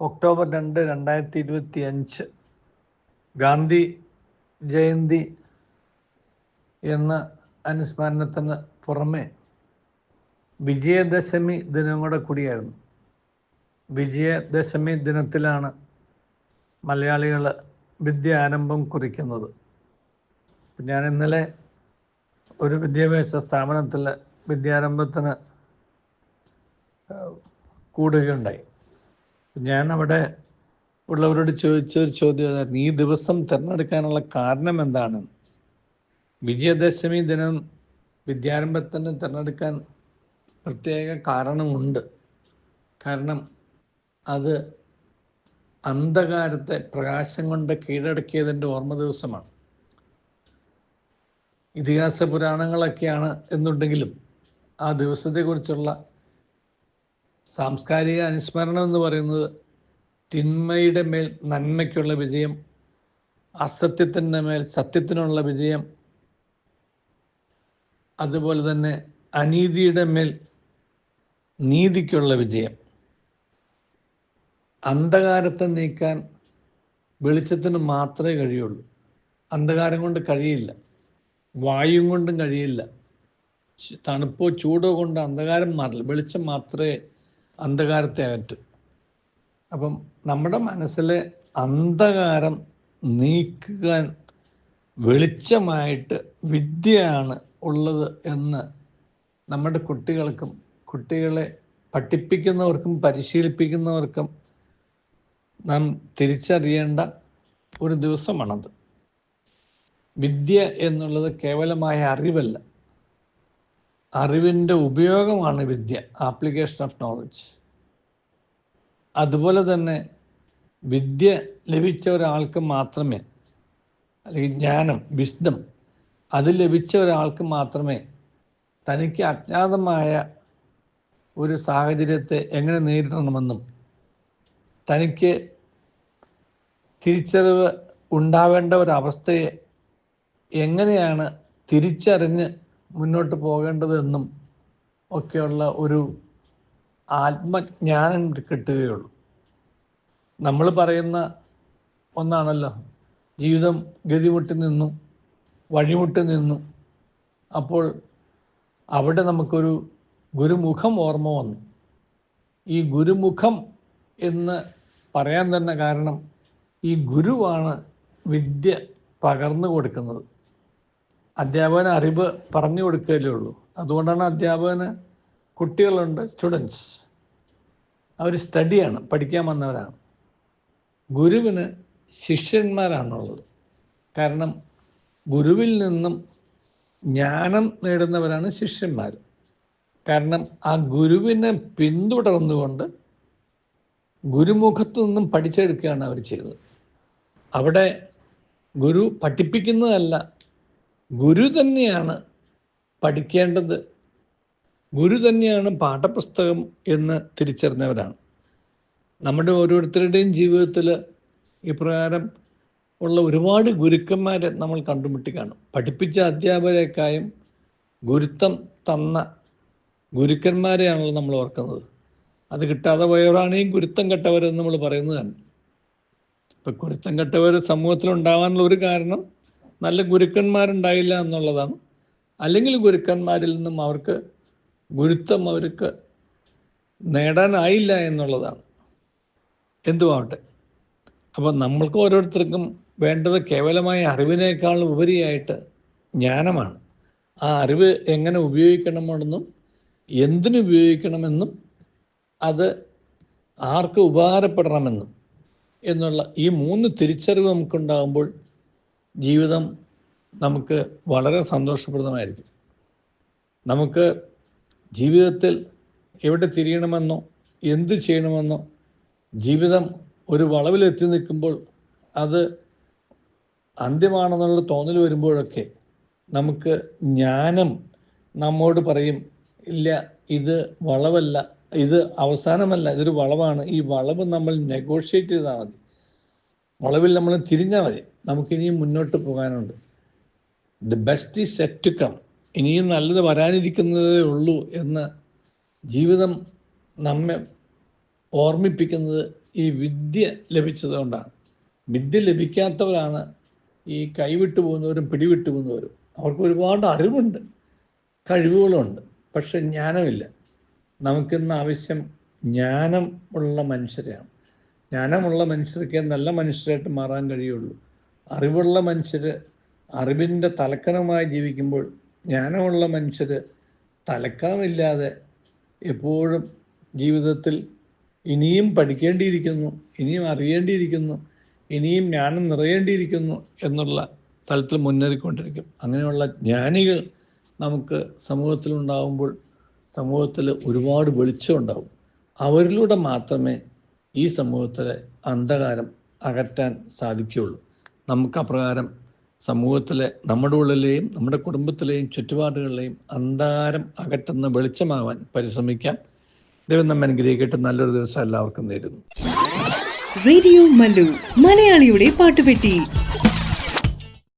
October രണ്ട് രണ്ടായിരത്തി ഇരുപത്തി അഞ്ച് ഗാന്ധി ജയന്തി എന്ന അനുസ്മരണത്തിന് പുറമെ വിജയദശമി ദിനം കൂടെ കൂടിയായിരുന്നു. വിജയദശമി ദിനത്തിലാണ് മലയാളികൾ വിദ്യ ആരംഭം കുറിക്കുന്നത് ഞാൻ ഇന്നലെ ഒരു വിദ്യാഭ്യാസ സ്ഥാപനത്തിൽ വിദ്യാരംഭത്തിന് കൂടുകയുണ്ടായി. ഞാൻ അവിടെ ഉള്ളവരോട് ചോദിച്ച ഒരു ചോദ്യം ഈ ദിവസം തിരഞ്ഞെടുക്കാനുള്ള കാരണം എന്താണ്? വിജയദശമി ദിനം വിദ്യാരംഭത്തിന് തിരഞ്ഞെടുക്കാൻ പ്രത്യേക കാരണമുണ്ട്. കാരണം അത് അന്ധകാരത്തെ പ്രകാശം കൊണ്ട് കീഴടക്കിയതിന്റെ ഓർമ്മ ദിവസമാണ്. ഇതിഹാസ പുരാണങ്ങളൊക്കെയാണ് എന്നുണ്ടെങ്കിലും ആ ദിവസത്തെക്കുറിച്ചുള്ള സാംസ്കാരിക അനുസ്മരണം എന്ന് പറയുന്നത് തിന്മയുടെ മേൽ നന്മയ്ക്കുള്ള വിജയം അസത്യത്തിന്റെ മേൽ സത്യത്തിനുള്ള വിജയം അതുപോലെ തന്നെ അനീതിയുടെ മേൽ നീതിക്കുള്ള വിജയം. അന്ധകാരത്തെ നീക്കാൻ വെളിച്ചത്തിന് മാത്രമേ കഴിയുള്ളൂ. അന്ധകാരം കൊണ്ട് കഴിയില്ല. വായും കൊണ്ടും കഴിയില്ല. തണുപ്പോ ചൂടോ കൊണ്ട് അന്ധകാരം മാറില്ല. വെളിച്ചം മാത്രമേ അന്ധകാരത്തെ അകറ്റും അപ്പം നമ്മുടെ മനസ്സിലെ അന്ധകാരം നീക്കാൻ വെളിച്ചമായിട്ട് വിദ്യയാണ് ഉള്ളത് എന്ന് നമ്മുടെ കുട്ടികൾക്കും കുട്ടികളെ പഠിപ്പിക്കുന്നവർക്കും പരിശീലിപ്പിക്കുന്നവർക്കും നാം തിരിച്ചറിയേണ്ട ഒരു ദിവസമാണത്. വിദ്യ എന്നുള്ളത് കേവലമായ അറിവല്ല. അറിവിന്റെ ഉപയോഗമാണ് വിദ്യ ആപ്ലിക്കേഷൻ ഓഫ് നോളജ് അതുപോലെ തന്നെ വിദ്യ ലഭിച്ച ഒരാൾക്ക് മാത്രമേ അല്ലെങ്കിൽ ജ്ഞാനം വിസ്ഡം അത് ലഭിച്ച ഒരാൾക്ക് മാത്രമേ തനിക്ക് അജ്ഞാതമായ ഒരു സാഹചര്യത്തെ എങ്ങനെ നേരിടണമെന്നും തനിക്ക് തിരിച്ചറിവ് ഉണ്ടാവേണ്ട ഒരവസ്ഥയെ എങ്ങനെയാണ് തിരിച്ചറിഞ്ഞ് മുന്നോട്ട് പോകേണ്ടതെന്നും ഒക്കെയുള്ള ഒരു ആത്മജ്ഞാനം കിട്ടുകയുള്ളൂ. നമ്മൾ പറയുന്ന ഒന്നാണല്ലോ ജീവിതം ഗതിമുട്ടി നിന്നു വഴിമുട്ടി നിന്നു. അപ്പോൾ അവിടെ നമുക്കൊരു ഗുരുമുഖം ഓർമ്മ വന്നു. ഈ ഗുരുമുഖം എന്ന് പറയാൻ തന്നെ കാരണം ഈ ഗുരുവാണ് വിദ്യ പകർന്നു കൊടുക്കുന്നത്. അധ്യാപകന് അറിവ് പറഞ്ഞു കൊടുക്കുകയല്ലേ ഉള്ളൂ. അതുകൊണ്ടാണ് അധ്യാപകന് കുട്ടികളുണ്ട് സ്റ്റുഡൻസ് അവർ സ്റ്റഡിയാണ് പഠിക്കാൻ വന്നവരാണ്. ഗുരുവിന് ശിഷ്യന്മാരാണുള്ളത്. കാരണം ഗുരുവിൽ നിന്നും ജ്ഞാനം നേടുന്നവരാണ് ശിഷ്യന്മാർ കാരണം ആ ഗുരുവിനെ പിന്തുടർന്നുകൊണ്ട് ഗുരുമുഖത്തു നിന്നും പഠിച്ചെടുക്കുകയാണ് അവർ ചെയ്തത്. അവിടെ ഗുരു പഠിപ്പിക്കുന്നതല്ല ഗുരു തന്നെയാണ് പഠിക്കേണ്ടത്. ഗുരു തന്നെയാണ് പാഠപുസ്തകം എന്ന് തിരിച്ചറിഞ്ഞവരാണ്. നമ്മുടെ ഓരോരുത്തരുടെയും ജീവിതത്തിൽ ഇപ്രകാരം ഉള്ള ഒരുപാട് ഗുരുക്കന്മാരെ നമ്മൾ കണ്ടുമുട്ടി കാണും. പഠിപ്പിച്ച അധ്യാപകരെക്കായും ഗുരുത്വം തന്ന ഗുരുക്കന്മാരെയാണല്ലോ നമ്മൾ ഓർക്കുന്നത്. അത് കിട്ടാതെ പോയവരാണെങ്കിൽ ഗുരുത്വം കെട്ടവരെന്ന് നമ്മൾ പറയുന്നത് തന്നെ. ഇപ്പം ഗുരുത്തം കെട്ടവർ സമൂഹത്തിൽ ഉണ്ടാവാനുള്ള ഒരു കാരണം നല്ല ഗുരുക്കന്മാരുണ്ടായില്ല എന്നുള്ളതാണ്. അല്ലെങ്കിൽ ഗുരുക്കന്മാരിൽ നിന്നും അവർക്ക് ഗുരുത്വം അവർക്ക് നേടാനായില്ല എന്നുള്ളതാണ്. എന്തുമാവട്ടെ. അപ്പം നമ്മൾക്ക് ഓരോരുത്തർക്കും വേണ്ടത് കേവലമായ അറിവിനേക്കാൾ ഉപരിയായിട്ട് ജ്ഞാനമാണ്. ആ അറിവ് എങ്ങനെ ഉപയോഗിക്കണമെന്നും എന്തിനുപയോഗിക്കണമെന്നും അത് ആർക്ക് ഉപകാരപ്പെടണമെന്നും എന്നുള്ള ഈ മൂന്ന് തിരിച്ചറിവ് നമുക്കുണ്ടാകുമ്പോൾ ജീവിതം നമുക്ക് വളരെ സന്തോഷപ്രദമായിരിക്കും. നമുക്ക് ജീവിതത്തിൽ എവിടെ തിരിയണമെന്നോ എന്ത് ചെയ്യണമെന്നോ ജീവിതം ഒരു വളവിലെത്തി നിൽക്കുമ്പോൾ അത് അന്ത്യമാണെന്നുള്ള തോന്നൽ വരുമ്പോഴൊക്കെ നമുക്ക് ജ്ഞാനം നമ്മോട് പറയും ഇല്ല ഇത് വളവല്ല ഇത് അവസാനമല്ല ഇതൊരു വളവാണ് ഈ വളവ് നമ്മൾ നെഗോഷിയേറ്റ് ചെയ്താൽ മതി. വളവിൽ നമ്മൾ തിരിഞ്ഞാൽ മതി. നമുക്കിനിയും മുന്നോട്ട് പോകാനുണ്ട്. The best is set to come ഇനിയും നല്ലത് വരാനിരിക്കുന്നതേ ഉള്ളൂ എന്ന് ജീവിതം നമ്മെ ഓർമ്മിപ്പിക്കുന്നത് ഈ വിദ്യ ലഭിച്ചതുകൊണ്ടാണ് വിദ്യ ലഭിക്കാത്തവരാണ് ഈ കൈവിട്ടു പോകുന്നവരും പിടിവിട്ടു പോകുന്നവരും. അവർക്ക് ഒരുപാട് അറിവുണ്ട് കഴിവുകളുണ്ട് പക്ഷെ ജ്ഞാനമില്ല. നമുക്കിന്ന് ആവശ്യം ജ്ഞാനം ഉള്ള മനുഷ്യരെയാണ്. ജ്ഞാനമുള്ള മനുഷ്യർക്ക് നല്ല മനുഷ്യരായിട്ട് മാറാൻ കഴിയുള്ളൂ. അറിവുള്ള മനുഷ്യർ അറിവിന്റെ തലക്കനമായി ജീവിക്കുമ്പോൾ ജ്ഞാനമുള്ള മനുഷ്യർ തലക്കനമില്ലാതെ എപ്പോഴും ജീവിതത്തിൽ ഇനിയും പഠിക്കേണ്ടിയിരിക്കുന്നു ഇനിയും അറിയേണ്ടിയിരിക്കുന്നു ഇനിയും ജ്ഞാനം നിറയേണ്ടിയിരിക്കുന്നു എന്നുള്ള തലത്തിൽ മുന്നേറിക്കൊണ്ടിരിക്കും. അങ്ങനെയുള്ള ജ്ഞാനികൾ നമുക്ക് സമൂഹത്തിലുണ്ടാകുമ്പോൾ സമൂഹത്തിൽ ഒരുപാട് വെളിച്ചം ഉണ്ടാവും. അവരിലൂടെ മാത്രമേ ഈ സമൂഹത്തിലെ അന്ധകാരം അകറ്റാൻ സാധിക്കുകയുള്ളൂ. നമുക്ക് അപ്രകാരം സമൂഹത്തിലെ നമ്മുടെ ഉള്ളിലെയും നമ്മുടെ കുടുംബത്തിലെയും ചുറ്റുപാടുകളിലെയും അന്ധകാരം അകറ്റുന്ന വെളിച്ചമാവാൻ പരിശ്രമിക്കാം. ദൈവം നമ്മെ അനുഗ്രഹിക്കട്ടെ. നല്ലൊരു ദിവസം എല്ലാവർക്കും നേരുന്നു. റേഡിയോ മലയാളിയുടെ പാട്ടുപെട്ടി.